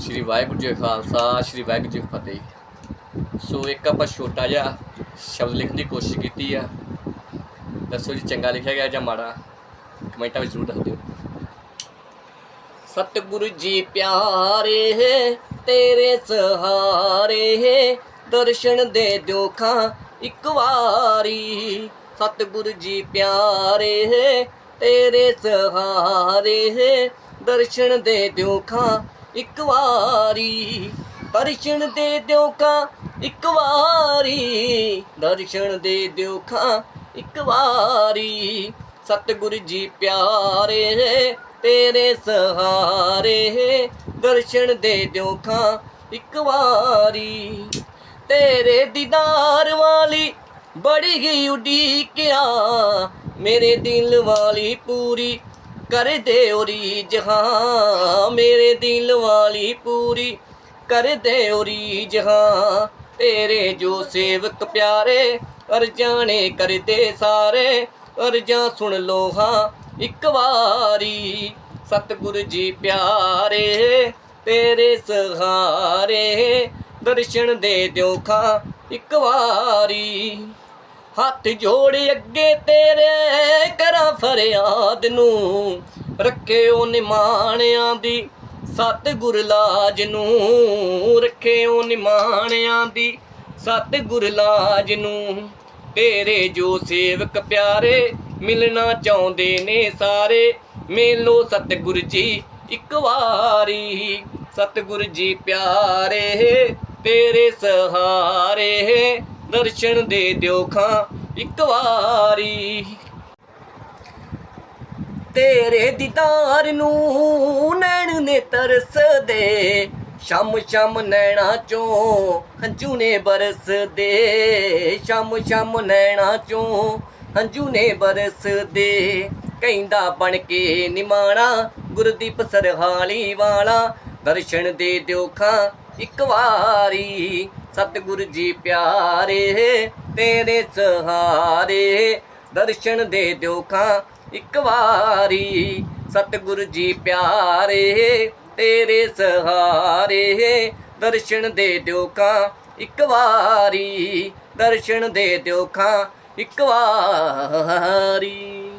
ਸ਼੍ਰੀ ਵਾਹਿਗੁਰੂ ਜੀ ਕਾ ਖਾਲਸਾ, ਸ਼੍ਰੀ ਵਾਹਿਗੁਰੂ ਜੀ ਕੀ ਫਤਿਹ। ਸੋ ਇੱਕ ਆਪਾਂ ਛੋਟਾ ਜਿਹਾ ਸ਼ਬਦ ਲਿਖਣ ਦੀ ਕੋਸ਼ਿਸ਼ ਕੀਤੀ ਆ। ਦੱਸੋ ਜੀ, ਚੰਗਾ ਲਿਖਿਆ ਗਿਆ ਜਾਂ ਮਾੜਾ? ਕਮੈਂਟਾਂ ਵਿੱਚ ਜ਼ਰੂਰ ਦੱਸ ਦਿਓ। ਸਤਿਗੁਰੂ ਜੀ ਪਿਆਰੇ ਹੈ ਤੇਰੇ ਸਹਾਰੇ ਦਰਸ਼ਨ ਦੇ ਦਿਓ ਖਾਂ ਇੱਕ ਵਾਰੀ। ਸਤਿਗੁਰੂ ਜੀ ਪਿਆਰੇ ਹੈ ਤੇਰੇ ਸਹਾਰੇ ਹੈ ਦਰਸ਼ਨ ਦੇ ਦਿਓ ਖਾਂ ਇੱਕ ਵਾਰੀ, ਦਰਸ਼ਨ ਦੇ ਦਿਓ ਖਾਂ, ਇੱਕ ਵਾਰੀ। ਦਰਸ਼ਨ ਦੇ ਦਿਓ ਖਾਂ, ਇੱਕ ਵਾਰੀ। ਸਤਿਗੁਰੂ ਜੀ ਪਿਆਰੇ, ਤੇਰੇ ਸਹਾਰੇ। ਦਰਸ਼ਨ ਦੇ ਦਿਓ ਖਾਂ, ਇੱਕ ਵਾਰੀ। ਤੇਰੇ ਦੀਦਾਰ ਵਾਲੀ ਬੜੀ ਹੀ ਉਡੀਕਿਆ ਮੇਰੇ ਦਿਲ ਵਾਲੀ ਪੂਰੀ ਕਰ ਦੇ ਉਰੀ ਜਹਾਂ ਮੇਰੇ ਦਿਲ ਵਾਲੀ ਪੂਰੀ। ਕਰ ਦੇ ਉਰੀ ਜਹਾਂ ਤੇਰੇ ਜੋ ਸੇਵਕ ਪਿਆਰੇ ਅਰਜਾਨੇ ਕਰਦੇ ਸਾਰੇ। ਅਰਜਾਂ ਸੁਣ ਲੋ, ਹਾਂ, ਇੱਕ ਵਾਰੀ, ਸਤਿਗੁਰੂ ਜੀ ਪਿਆਰੇ, ਤੇਰੇ ਸਹਾਰੇ ਦਰਸ਼ਨ ਦੇ ਦਿਓ, ਖਾਂ, ਇੱਕ ਵਾਰੀ। ਹੱਥ ਜੋੜ ਅੱਗੇ ਤੇਰੇ ਕਰਾਂ ਫਰਿਆਦ ਨੂੰ। ਰੱਖਿਓ ਨਿਮਾਣਿਆਂ ਦੀ ਸਤਿਗੁਰ ਲਾਜ ਨੂੰ। ਰੱਖਿਓ ਨਿਮਾਣਿਆਂ ਦੀ ਸਤਿਗੁਰ ਲਾਜ ਨੂੰ। ਤੇਰੇ ਜੋ ਸੇਵਕ ਪਿਆਰੇ ਮਿਲਣਾ ਚਾਹੁੰਦੇ ਨੇ ਸਾਰੇ, ਮੇਲੋ ਸਤਿਗੁਰ ਜੀ ਇੱਕ ਵਾਰੀ। ਸਤਿਗੁਰ ਜੀ ਪਿਆਰੇ, ਤੇਰੇ ਸਹਾਰੇ। ਦਰਸ਼ਨ ਦੇ ਦਿਓ ਖਾਂ ਇੱਕ ਵਾਰੀ। ਤੇਰੇ ਦੀਦਾਰ ਨੂੰ ਨੈਣ ਨੇ ਤਰਸਦੇ, ਸ਼ਮ ਸ਼ਮ ਨੈਣਾ ਚੋਂ ਹੰਝੂ ਨੇ ਬਰਸਦੇ। ਸ਼ਮ ਸ਼ਮ ਨੈਣਾ ਚੋਂ ਹੰਝੂ ਨੇ ਬਰਸਦੇ, ਕਹਿੰਦਾ ਬਣ ਕੇ ਨਿਮਾਣਾ ਗੁਰਦੀਪ ਸਰਹਾਲੀ ਵਾਲਾ। ਦਰਸ਼ਨ ਦੇ ਦਿਓ ਖਾਂ ਇੱਕ ਵਾਰੀ ਸਤਿਗੁਰ ਜੀ ਪਿਆਰੇ, ਤੇਰੇ ਸਹਾਰੇ ਦਰਸ਼ਨ ਦੇ ਦਿਓ ਖਾਂ। ਇੱਕ ਵਾਰੀ ਸਤਿਗੁਰ ਜੀ ਪਿਆਰੇ, ਤੇਰੇ ਸਹਾਰੇ ਦਰਸ਼ਨ ਦੇ ਦਿਓ ਖਾਂ। ਇੱਕ ਵਾਰੀ ਦਰਸ਼ਨ ਦੇ ਦਿਓ ਖਾਂ। ਇੱਕ ਵਾਰੀ